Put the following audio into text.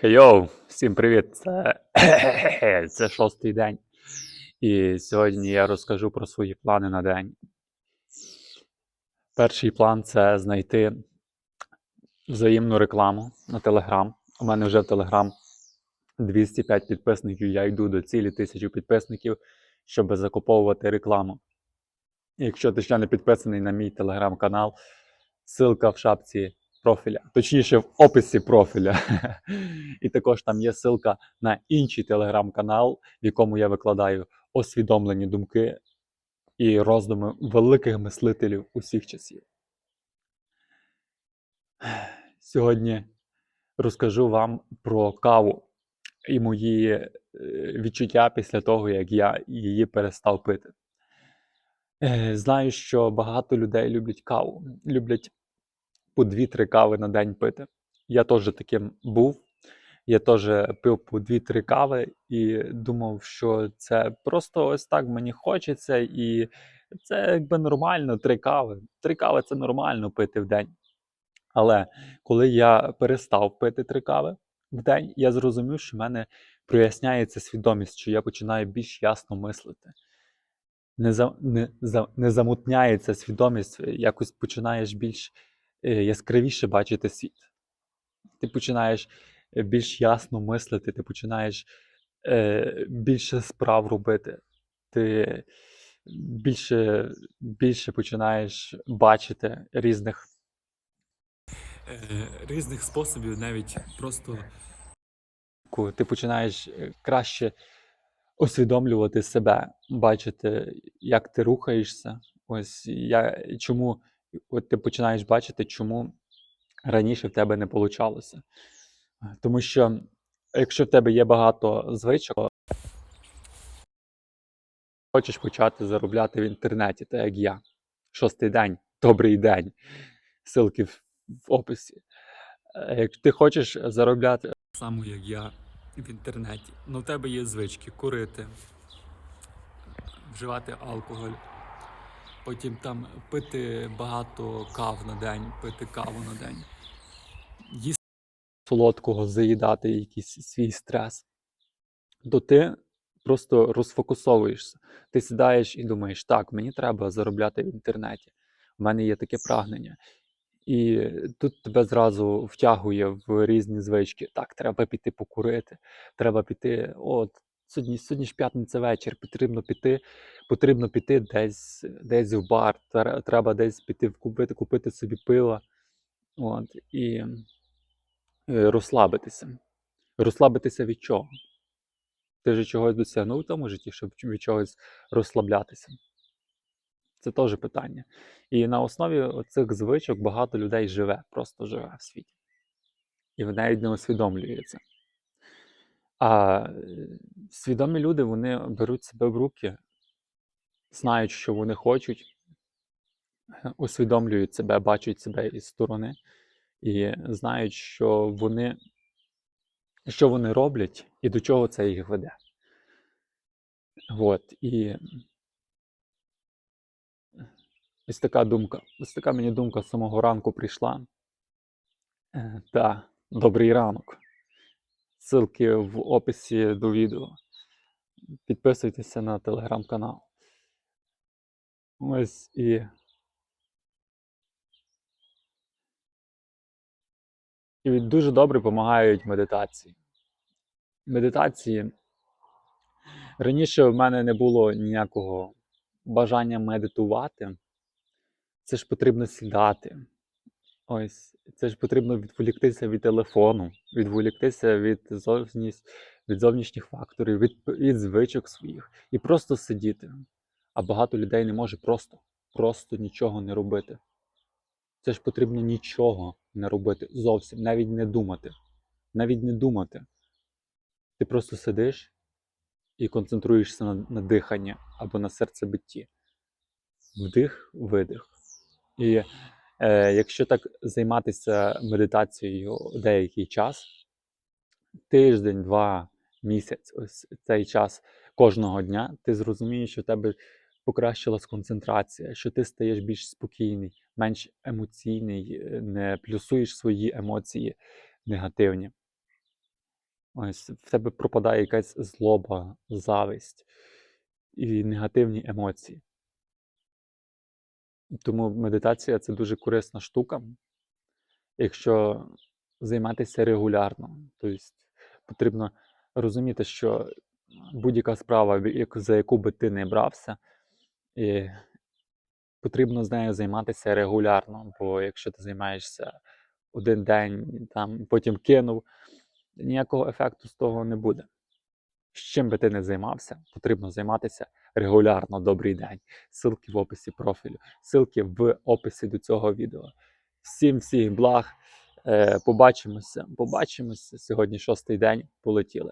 Хейоу, всім привіт! Це, це шостий день. І сьогодні я розкажу про свої плани на день. Перший план це знайти взаємну рекламу на Телеграм. У мене вже в Телеграм 205 підписників. Я йду до цілі 1000 підписників, щоб закуповувати рекламу. Якщо ти ще не підписаний на мій телеграм-канал, ссылка в шапці профіля, точніше в описі профіля. І також там є ссылка на інший телеграм-канал, в якому я викладаю освідомлені думки і роздуми великих мислителів усіх часів. Сьогодні розкажу вам про каву і мої е, відчуття після того, як я її перестав пити. Е, Знаю, що багато людей люблять каву, люблять по 2-3 кави на день пити. Я теж таким був. Я теж пив по 2-3 кави і думав, що це просто ось так мені хочеться, і це якби нормально, 3 кави. 3 кави це нормально пити в день. Але коли я перестав пити 3 кави в день, я зрозумів, що в мене проясняється свідомість, що я починаю більш ясно мислити. Не, за, не, за, не замутняється свідомість, якось починаєш більш яскравіше бачити світ. Ти починаєш е, більш ясно мислити, ти починаєш е, більше справ робити, ти більше, більше починаєш бачити різних, е, різних способів, навіть просто ти починаєш е, краще усвідомлювати себе, бачити, як ти рухаєшся. Ось я чому от ти починаєш бачити, чому раніше в тебе не вийшло. Тому що якщо в тебе є багато звичок, хочеш почати заробляти в інтернеті, так як я. Шостий день, добрий день. Силки в, описі. Е, Як ти хочеш заробляти само, як я в інтернеті, але в тебе є звички курити, вживати алкоголь, потім там пити багато кав на день, пити каву на день, їсти солодкого, заїдати якийсь свій стрес, то ти просто розфокусовуєшся. Ти сідаєш і думаєш, так, мені треба заробляти в інтернеті. У мене є таке прагнення. І тут тебе зразу втягує в різні звички. Так, треба піти покурити, треба піти. От сьогодні, сьогодні ж п'ятниця вечір, потрібно піти, потрібно піти десь, десь в бар, треба десь піти купити, купити собі пива. От, і е, розслабитися. Розслабитися від чого? Ти вже чогось досягнув в тому житті, щоб від чогось розслаблятися. Це теж питання. І на основі цих звичок багато людей живе, просто живе в світі. І навіть не усвідомлює це. А свідомі люди вони беруть себе в руки, знають, що вони хочуть, усвідомлюють себе, бачать себе із сторони і знають, що вони, що вони роблять і до чого це їх веде. От, і ось така думка. Ось така мені думка з самого ранку прийшла. Е, Та, добрий ранок. Ссылки в описі до відео. Підписуйтеся на телеграм-канал. Ось і. І дуже добре допомагають медитації. Медитації. Раніше в мене не було ніякого бажання медитувати. Це ж потрібно сідати. Ось, це ж потрібно відволіктися від телефону, відволіктися від, від зовнішніх факторів, від, від звичок своїх і просто сидіти. А багато людей не може просто, просто нічого не робити. Це ж потрібно нічого не робити зовсім, навіть не думати. Навіть не думати. Ти просто сидиш і концентруєшся на, на диханні або на серцебитті. Вдих, видих. І якщо так займатися медитацією деякий час, тиждень, два, місяць, ось цей час кожного дня, ти зрозумієш, що в тебе покращилась концентрація, що ти стаєш більш спокійний, менш емоційний, е, не плюсуєш свої емоції негативні. Ось в тебе пропадає якась злоба, зависть і негативні емоції. Тому медитація це дуже корисна штука, якщо займатися регулярно. Тобто потрібно розуміти, що будь-яка справа, за яку би ти не брався, і потрібно з нею займатися регулярно. Бо якщо ти займаєшся один день, там, потім кинув, ніякого ефекту з того не буде. З чим би ти не займався, потрібно займатися регулярно добрий день. Ссылки в описі профілю, ссылки в описі до цього відео. Всім всіх благ. Е, побачимося. Побачимося. Сьогодні шостий день. Полетіли.